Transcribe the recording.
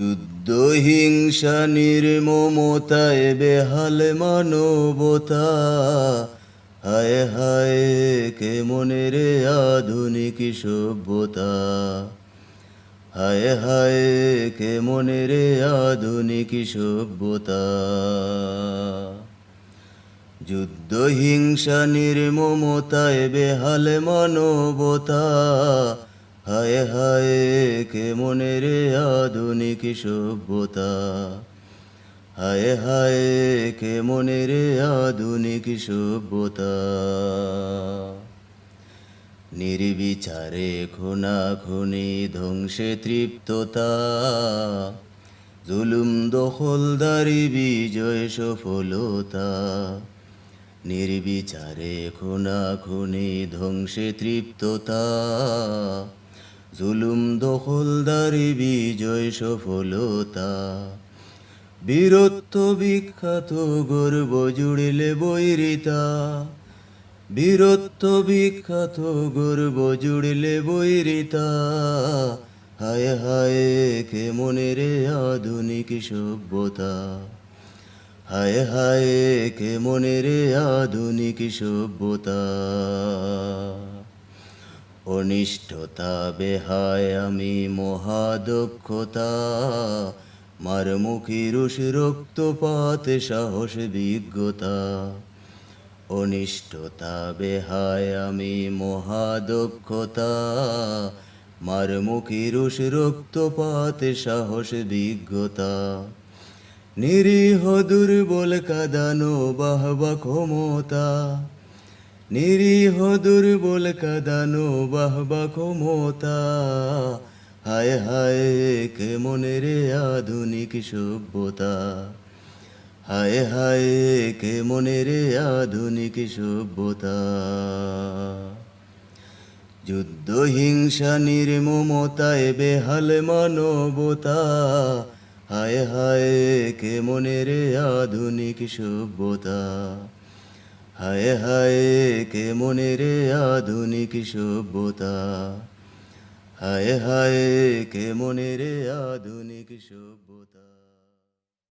যুদ্ধ হিংসা নির্মমতায় বেহাল মানবতা। হায় হায় কে মনে রে আধুনিক সভ্যতা। হায় হায় কে মনে রে আধুনিক সভ্যতা। যুদ্ধ হিংসা নির্মমতায় বেহাল মানবতা। হায় হায়, কে মনে রে আধুনিক সভ্যতা? হায় হায়, কে মনে রে আধুনিক সভ্যতা? নির্বিচারে খুনা খুনি ধ্বংসে তৃপ্ততা। জুলুম দখলদারি, বিজয় সফলতা। নির্বিচারে খুনা খুনি ধ্বংসে তৃপ্ততা। জুলুম দখলদারি বিজয় সফলতা। বীরত্ব বিখ্যাত গর্ব জুড়িলে বৈরিতা। বীরত্ব বিখ্যাত গর্ব জুড়িলে বৈরিতা। হায় হায় কে মনে রে আধুনিক সভ্যতা। হায় হায় কে মনে রে আধুনিক সভ্যতা। অনিষ্টতা বেহায় আমি মহাদক্ষতা। মারমুখী রুষ রক্তপাত, সাহস, বিজ্ঞতা। অনিষ্টতা বেহায় আমি মহাদক্ষতা। মারমুখী রুষ রক্তপাত, সাহস, বিজ্ঞতা। নিরীহ দুর্বল কাদানো বাহবা ক্ষমতা। নিরীহ দুর্বল কাদানো বাহবা ক্ষমতা। হায় হায়, কে মনে রে আধুনিক সভ্যতা? হায় হায়, কে মনে রে আধুনিক সভ্যতা? যুদ্ধ, হিংসা, নির্মমতায় বেহাল মানবতা। হায় হায়, কে মনে রে আধুনিক সভ্যতা? হায় হায় কে মনে রে আধুনিক সভ্যতা? হায় হায় কে মনে রে আধুনিক সভ্যতা?